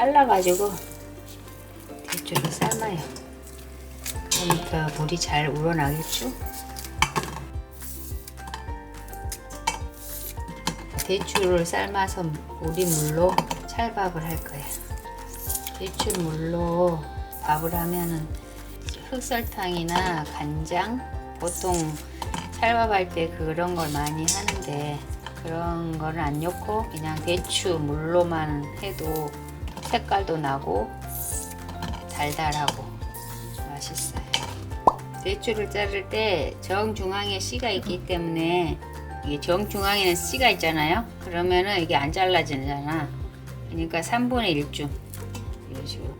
잘라가지고 대추를 삶아요. 그러니까 물이 잘 우러나겠죠? 대추를 삶아서 우리 물로 찰밥을 할 거예요. 대추 물로 밥을 하면은 흑설탕이나 간장 보통 찰밥할 때 그런 걸 많이 하는데 그런 거는 안 넣고 그냥 대추 물로만 해도 색깔도 나고 달달하고 맛있어요. 대추를 자를 때 정중앙에 씨가 있기 때문에 이게 정중앙에는 씨가 있잖아요. 그러면은 이게 안 잘라지잖아. 그러니까 3분의 1쯤 이런 식으로.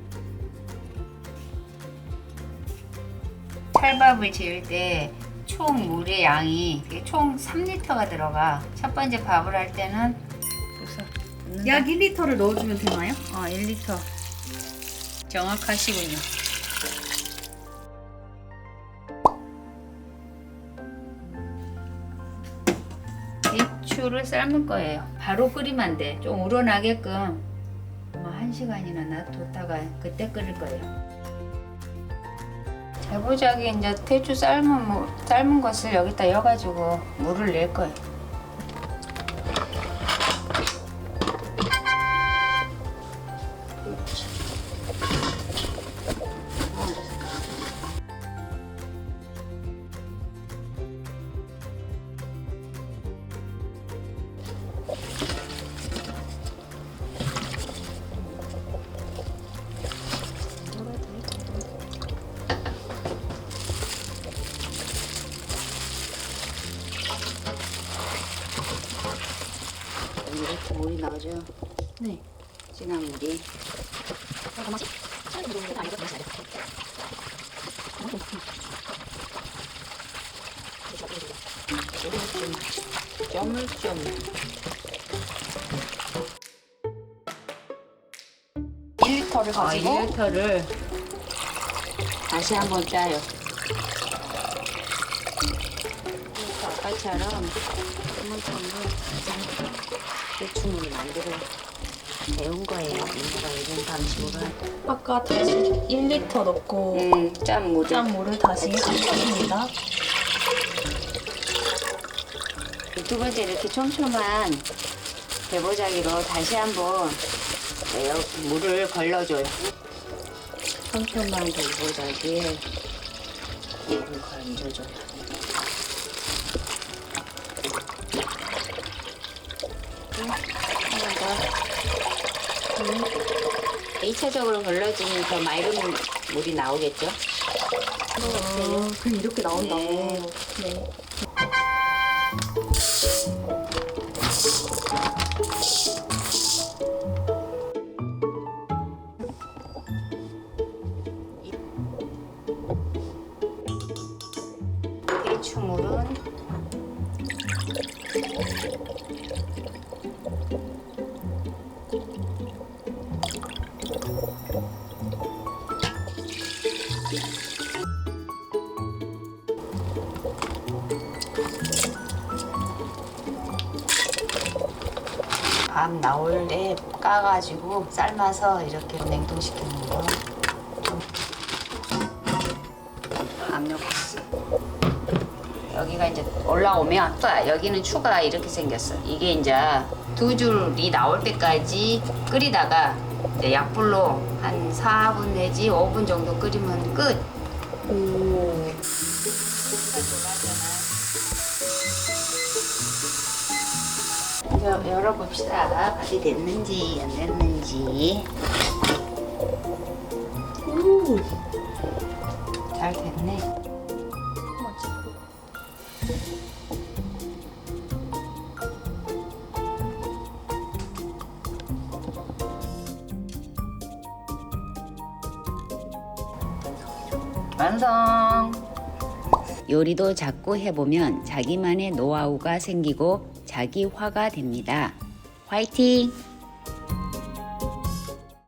찰밥을 지을 때 총 물의 양이 총 3리터가 들어가. 첫 번째 밥을 할 때는 약 1리터를 넣어주면 되나요? 어, 1리터. 정확하시군요. 대추를 삶을 거예요. 바로 끓이면 안 돼. 좀 우러나게끔 뭐한 시간이나 놔뒀다가 그때 끓일 거예요. 자부자기 이제 대추 삶은 뭐, 삶은 것을 여기다 여가지고 물을 낼 거예요. 이렇게 물이 나오죠. 네. 진한 물이. 잠깐만요. 쪼물쪼물. 리터를 아, 가지고 1리터를 다시 한번 짜요. 아까처럼 쪼물쪼물 대충으로 만들어 배운 거예요. 이모가 이런 방식으로. 아까 다시 1리터 넣고 음, 짠 물을. 짠 물을 다시 섞습니다. 두 번째 이렇게 촘촘한 배보자기로 다시 한번 네, 여- 물을 걸러줘요. 촘촘한 배보자기에 물을 건져줘요. 한번 더. 음. 2차적으로 걸러지면 더 맑은 물이 나오겠죠? 어, 그럼 이렇게 나온다고. 네. 네. 대추물은 밥 나올 때 까가지고 삶아서 이렇게 냉동시켜 놓은 거. 압력국수. 여기가 이제 올라오면 또 여기는 추가 이렇게 생겼어. 이게 이제 두 줄이 나올 때까지 끓이다가 이제 약불로 한 4분 내지 5분 정도 끓이면 끝. 오. 여, 열어봅시다. 밥이 됐는지 안 됐는지. 오. 잘 됐네. 완성. 요리도 자꾸 해보면 자기만의 노하우가 생기고 자기 화가 됩니다. 화이팅!